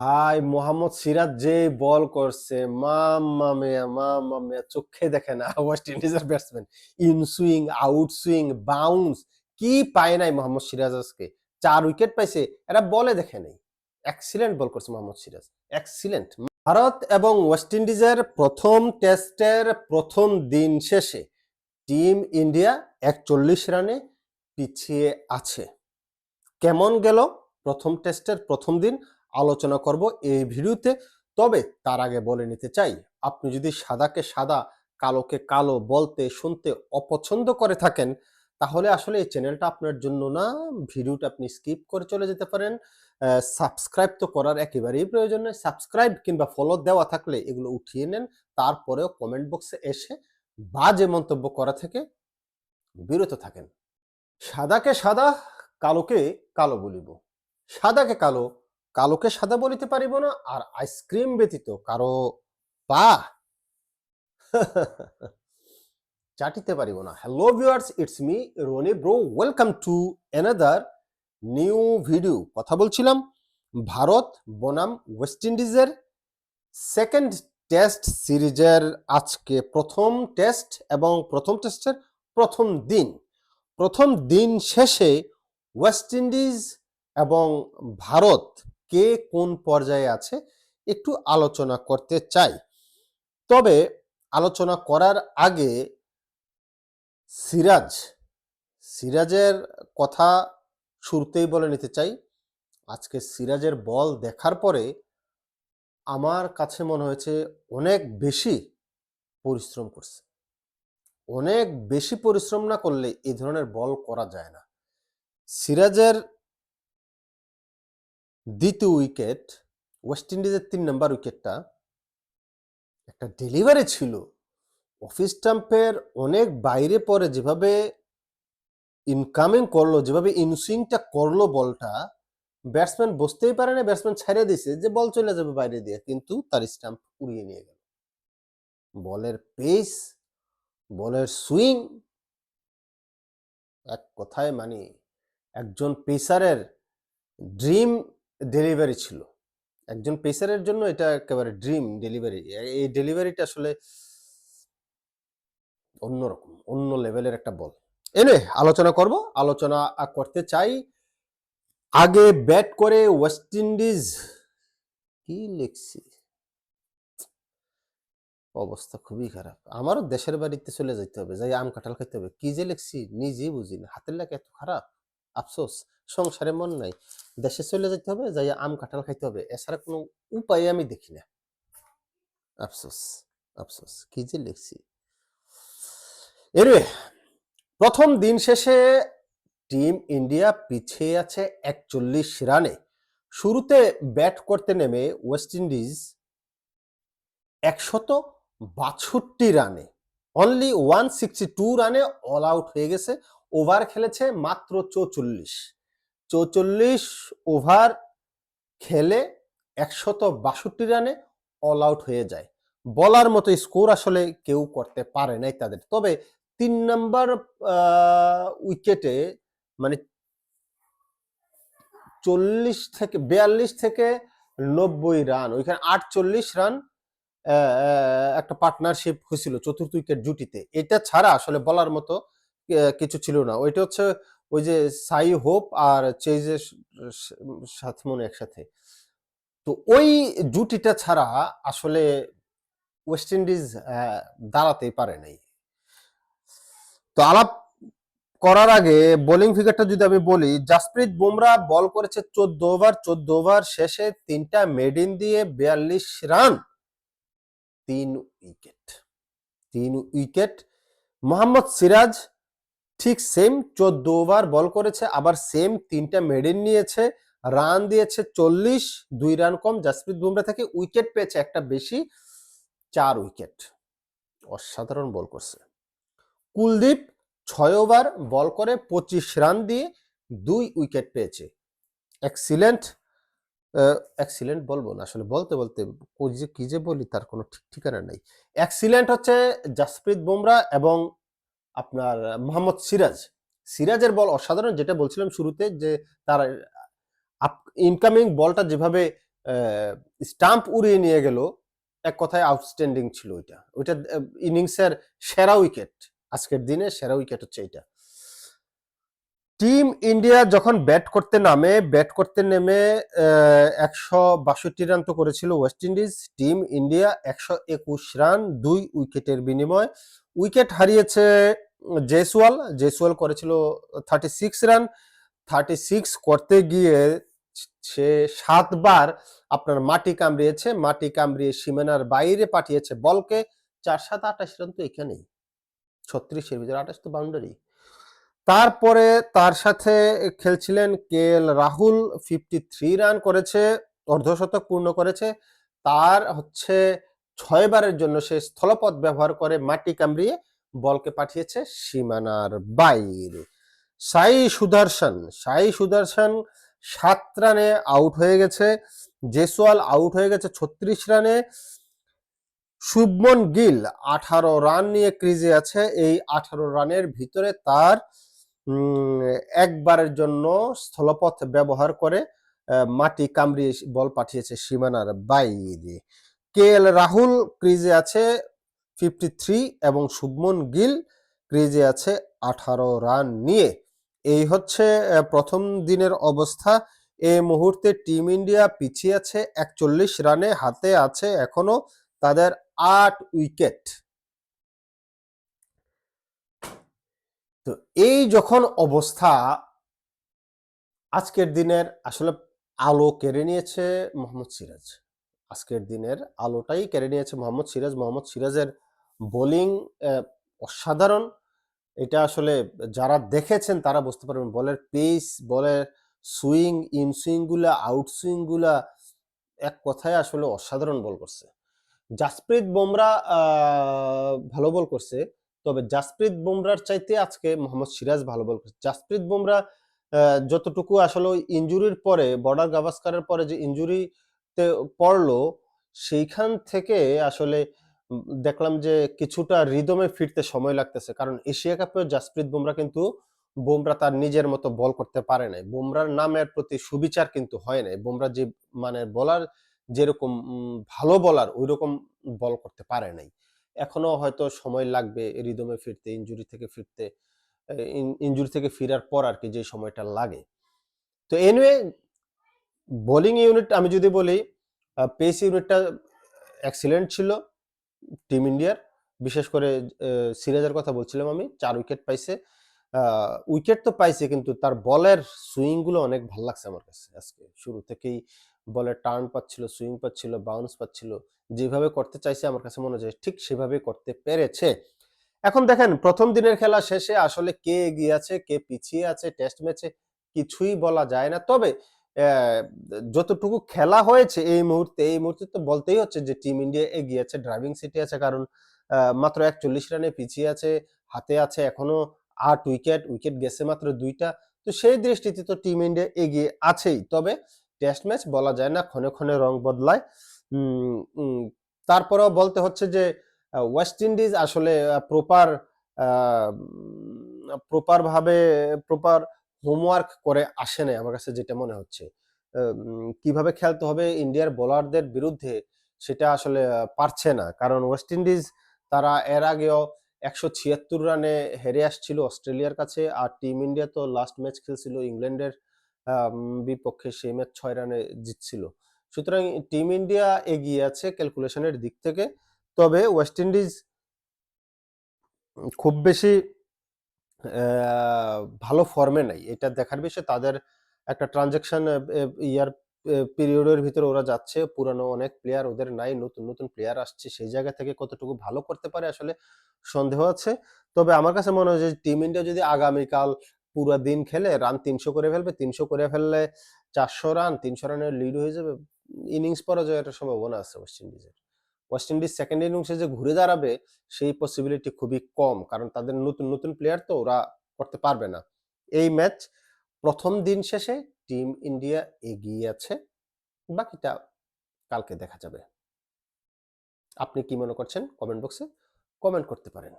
ভাই, মোহাম্মদ সিরাজ যে বল করছে, মাম্মা মিয়া, মাম্মা চোখে দেখে না। ওয়েস্ট ইন্ডিজের batsman in swing out swing bounce কি পায় নাই মোহাম্মদ সিরাজ আজকে? চার উইকেট পাইছে, এরা বলে দেখে নেই। এক্সিলেন্ট বল করছে মোহাম্মদ সিরাজ এক্সিলেন্ট ভারত এবং ওয়েস্ট ইন্ডিজের প্রথম টেস্টের প্রথম দিন শেষে টিম ইন্ডিয়া একচল্লিশ রানে পিছিয়ে আছে। কেমন গেল প্রথম টেস্টের প্রথম দিন? আলোচনা করব এই ভিডিওতে। তবে তার আগে বলে নিতে চাই, আপনি যদি সাদাকে সাদা, কালোকে কালো বলতে, শুনতে অপছন্দ করে থাকেন, তাহলে আসলে এই চ্যানেলটা আপনার জন্য না, ভিডিওটা আপনি স্কিপ করে চলে যেতে পারেন। সাবস্ক্রাইব তো করার একেবারেই প্রয়োজন নেই। সাবস্ক্রাইব কিংবা ফলো দেওয়া থাকলে এগুলো উঠিয়ে নেন, তারপরেও কমেন্ট বক্সে এসে বাজে মন্তব্য করা থেকে বিরত থাকেন। সাদাকে সাদা, কালোকে কালো বলিব। সাদাকে কালো কালোকে সাদা বলিতে পারিব না আর আইসক্রিম ব্যতীত কারও পা। চাটিতে পারিব না। Hello viewers it's me Rony bro welcome to another new video কথা বলছিলাম ভারত বনাম ওয়েস্ট ইন্ডিজের সেকেন্ড টেস্ট সিরিজের আজকে প্রথম টেস্ট এবং প্রথম টেস্টের প্রথম দিন। প্রথম দিন শেষে ওয়েস্ট ইন্ডিজ এবং ভারত কে কোন পর্যায়ে আছে একটু আলোচনা করতে চাই। তবে আলোচনা করার আগে সিরাজ, সিরাজের কথা শুরুতেই বলে নিতে চাই। আজকে সিরাজের বল দেখার পরে আমার কাছে মনে হয়েছে অনেক বেশি পরিশ্রম করছে। অনেক বেশি পরিশ্রম না করলে এই ধরনের বল করা যায় না। সিরাজের দ্বিতীয় উইকেট, ওয়েস্ট ইন্ডিজের তিন নম্বর উইকেটটা একটা ডেলিভারি ছিল। অফিস স্টাম্পের অনেক বাইরে পরে যেভাবে ইনকামিং করল, যেভাবে ইনসুইংটা করল বলটা ব্যাটসম্যান বুঝতেই পারে না ব্যাটসম্যান ছেড়ে দিছে যে বল চলে যাবে বাইরে দিয়ে, কিন্তু তার স্টাম্প উড়িয়ে নিয়ে গেল। বলের পেস বলের সুইং এক কথায় মানে একজন পেসারের ড্রিম ডেলিভারি ছিল। একজন পেসারের জন্য এটা একেবারে ড্রিম ডেলিভারি। এই ডেলিভারিটা আসলে অন্যরকম, অন্য লেভেলের একটা বল। এনে আলোচনা করব, আলোচনা করতে চাই আগে ব্যাট করে ওয়েস্ট ইন্ডিজ কি লিখছি? অবস্থা খুবই খারাপ। আমারও দেশের বাড়িতে চলে যেতে হবে, যাই আম কাঁঠাল খেতে হবে। কি যে লিখছি, নিজেই বুঝি না হাতের লেখা এত খারাপ। আফসোস, সংসারে মন নাই। দেশে চলে যেতে হবে যাই আম কাঁঠাল খাইতে হবে, এছাড়া কোনো উপায় আমি দেখি না। আফসোস আফসোস, কি যে লিখছি। এরে, প্রথম দিন শেষে টিম ইন্ডিয়া পিছিয়ে আছে একচল্লিশ রানে। শুরুতে ব্যাট করতে নেমে ওয়েস্ট ইন্ডিজ একশত বাষট্টি রানে। অনলি ওয়ান সিক্সটি টু রানে অল আউট হয়ে গেছে। ওভার খেলেছে মাত্র চৌচল্লিশ। চৌচল্লিশ ওভার খেলে একশত বাষট্টি রানে অল আউট হয়ে যায়। বলার মতো স্কোর আসলে কেউ করতে পারে নাই তাদের। তবে তিন নম্বর উইকেটে মানে চল্লিশ থেকে, বিয়াল্লিশ থেকে নব্বই রান ওইখানে আটচল্লিশ রান একটা পার্টনারশিপ হয়েছিল চতুর্থ উইকেট জুটিতে। এটা ছাড়া আসলে বলার মতো কিছু ছিল না। ওইটা হচ্ছে ওই যে সাই হোপ আর চেজের সাথে মনে একসাথে। তো ওই জুটিটা ছাড়া আসলে ওয়েস্ট ইন্ডিজ দাঁড়াতেই পারে নাই। তো আলাপ করার আগে বোলিং ফিগারটা যদি আমি বলি, জাসপ্রীত বুমরা বল করেছে চোদ্দ ওভার চোদ্দ ওভার শেষে তিনটা মেডিন দিয়ে বিয়াল্লিশ রান তিন উইকেট। তিন উইকেট। মোহাম্মদ সিরাজ ঠিক সেম চোদ্দ ওভার বল করেছে, আবার সেম তিনটা মেডেন নিয়েছে রান দিয়েছে চল্লিশ, দুই রান কম। জাসপ্রীত বুমরা থেকে উইকেট পেয়েছে একটা বেশি, চার উইকেট। অসাধারণ বল করছে। কুলদীপ ছয় ওভার বল করে পঁচিশ রান দিয়ে দুই উইকেট পেয়েছে। এক্সিলেন্ট এক্সিলেন্ট বলব না। আসলে বলতে বলতে যে কি যে বলি তার কোনো ঠিক ঠিকানা নেই। এক্সিলেন্ট হচ্ছে জাসপ্রীত বুমরা এবং আপনার মোহাম্মদ সিরাজ সিরাজের বল অসাধারণ যেটা বলছিলাম শুরুতে যে তার ইনকামিং বলটা যেভাবে স্টাম্প উড়িয়ে নিয়ে গেল, এক কথায় আউটস্ট্যান্ডিং ছিল ওইটা। ওইটা ইনিংসের সেরা উইকেট আজকের দিনে সেরা উইকেট হচ্ছে এটা টিম ইন্ডিয়া যখন ব্যাট করতে নামে, ব্যাট করতে নেমে একশো বাষট্টি রান তো করেছিল ওয়েস্ট ইন্ডিজ। টিম ইন্ডিয়া একশো একুশ রান, দুই উইকেটের বিনিময়। উইকেট হারিয়েছে জেসওয়াল। জেসওয়াল করেছিল thirty six run. Thirty six করতে গিয়ে সে সাতবার আপনার মাটি কামড়িয়েছে। মাটি কামড়িয়ে সীমানার বাইরে পাঠিয়েছে বলকে। চার সাত আঠাশ রান তো এখানেই। ছত্রিশের ভিতরে, আঠাশ তো বাউন্ডারি তারপরে তার সাথে খেলছিলেন K L Rahul fifty three run করেছে অর্ধশতক পূর্ণ করেছে। তার হচ্ছে ছয়বারের জন্য সে স্থলপথ ব্যবহার করে মাটি কামড়িয়ে বলকে পাঠিয়েছে সীমানার বাইরে। সাই সুদর্শন সাই সুদর্শন সাত রানে আউট হয়ে গেছে, জেসওয়াল আউট হয়ে গেছে ছত্রিশ রানে। শুভমন গিল আঠারো রান নিয়ে ক্রিজে আছে, এই আঠারো রানের ভিতরে তার একবারের জন্য স্থলপথ ব্যবহার করে মাটি কামড়িয়ে বল পাঠিয়েছে সীমানার বাইরে। কে এল রাহুল ক্রিজে আছে ফিফটি থ্রি এবং শুভমন গিল ক্রিজে আছে আঠারো রান নিয়ে। এই হচ্ছে প্রথম দিনের অবস্থা। এই মুহূর্তে টিম ইন্ডিয়া পিছিয়ে আছে একচল্লিশ রানে, হাতে আছে এখনও তাদের আট উইকেট। তো এই যখন অবস্থা আজকের দিনের আসলে আলো কেড়ে নিয়েছে মোহাম্মদ সিরাজ। আজকের দিনের আলোটাই কেড়ে নিয়েছে মোহাম্মদ সিরাজ। মোহাম্মদ সিরাজের বোলিং অসাধারণ। এটা আসলে যারা দেখেছেন তারা বুঝতে পারবেন। বলের পেস, বলের সুইং ইন সুইংগুলা আউট সুইংগুলা এক কথায় আসলে অসাধারণ বল করছে। জাসপ্রীত বুমরা ভালো বল করছে। তবে জাসপ্রীত বুমরার চাইতে আজকে মোহাম্মদ সিরাজ ভালো বল করছে। জাসপ্রীত বুমরা যতটুকু আসলে ওই ইঞ্জুরির পরে বর্ডার গাভাস্কারের পরে যে ইঞ্জুরিতে পড়ল, সেইখান থেকে আসলে দেখলাম যে কিছুটা রিদমে ফিরতে সময় লাগতেছে। কারণ এশিয়া কাপে জাসপ্রীত বুমরা কিন্তু বুমরা তার নিজের মতো বল করতে পারে নাই। বুমরার নামের প্রতি সুবিচার কিন্তু হয় নাই। বুমরা যে মানে বলার যেরকম ভালো বলার ওই রকম বল করতে পারে নাই। এখনও হয়তো সময় লাগবে রিদমে ফিরতে ইঞ্জুরি থেকে ফিরতে ইঞ্জুরি থেকে ফিরার পর আর কি যে সময়টা লাগে। তো এনিওয়ে বোলিং ইউনিট আমি যদি বলি পেস ইউনিটটা এক্সিলেন্ট ছিল টিম ইন্ডিয়ার বিশেষ করে সিরাজের কথা বলছিলাম আমি, চার উইকেট পাইছে। উইকেট তো পাইছে, কিন্তু তার বলের সুইংগুলো অনেক ভালো লাগছে আমার কাছে আজকে। শুরু থেকেই বলের টার্ন পাচ্ছিল, সুইং পাচ্ছিল বাউন্স পাচ্ছিল, যেভাবে করতে চাইছে আমার কাছে মনে হয় ঠিক সেভাবে করতে পেরেছে। এখন দেখেন, প্রথম দিনের খেলা শেষে আসলে কে এগিয়ে আছে, কে পিছিয়ে আছে টেস্ট ম্যাচে কিছুই বলা যায় না। তবে যতটুকু খেলা হয়েছে এই মুহূর্তে এই মুহূর্তে তো বলতেই হচ্ছে যে টিম ইন্ডিয়া এগিয়ে আছে ড্রাইভিং সিটে আছে, কারণ মাত্র একচল্লিশ রানে পিছিয়ে আছে, হাতে আছে এখনও আট উইকেট উইকেট গেছে মাত্র দুইটা। তো সেই দৃষ্টিতে তো টিম ইন্ডিয়া এগিয়ে আছেই। তবে টেস্ট ম্যাচ বলা যায় না, ক্ষণে ক্ষণে রং বদলায়। তারপরেও বলতে হচ্ছে যে ওয়েস্ট ইন্ডিজ আসলে প্রপার প্রপার ভাবে প্রপার হোমওয়ার্ক করে আসে নাই আমার কাছে যেটা মনে হচ্ছে। কীভাবে খেলতে হবে ইন্ডিয়ার বোলারদের বিরুদ্ধে সেটা আসলে পারছে না। কারণ ওয়েস্ট ইন্ডিজ তারা এর আগেও একশো ছিয়াত্তর রানে হেরে আসছিল অস্ট্রেলিয়ার কাছে, আর টিম ইন্ডিয়া তো লাস্ট ম্যাচ খেলছিল ইংল্যান্ডের বিপক্ষে সেই ম্যাচ ছয় রানে জিতছিল। সুতরাং টিম ইন্ডিয়া এগিয়ে আছে ক্যালকুলেশনের দিক থেকে। তবে ওয়েস্ট ইন্ডিজ খুব বেশি ভালো ফর্মে নাই। এটা দেখার বিষয়, তাদের একটা ট্রানজেকশন ইয়ার পিরিয়ডের ভিতরে ওরা যাচ্ছে। পুরানো অনেক প্লেয়ার ওদের নাই, নতুন নতুন প্লেয়ার আসছে। সেই জায়গা থেকে কতটুকু ভালো করতে পারে আসলে সন্দেহ আছে। তবে আমার কাছে মনে হয় যে টিম ইন্ডিয়া যদি আগামীকাল পুরো দিন খেলে রান তিনশো করে ফেলবে, তিনশো করে ফেললে চারশো রান তিনশো রানের লিড হয়ে যাবে ইনিংস পরাজয়ের সম্ভাবনা আছে ওয়েস্ট ইন্ডিজের ওয়েস্ট ইন্ডিজ সেকেন্ড ইনিংসে যে ঘুরে দাঁড়াবে, সেই পসিবিলিটি খুবই কম, কারণ তাদের নতুন নতুন প্লেয়ার তো ওরা করতে পারবে না। এই ম্যাচ প্রথম দিন শেষে টিম ইন্ডিয়া এগিয়ে আছে, বাকিটা কালকে দেখা যাবে। আপনি কি মনে করছেন? কমেন্ট বক্সে কমেন্ট করতে পারেন।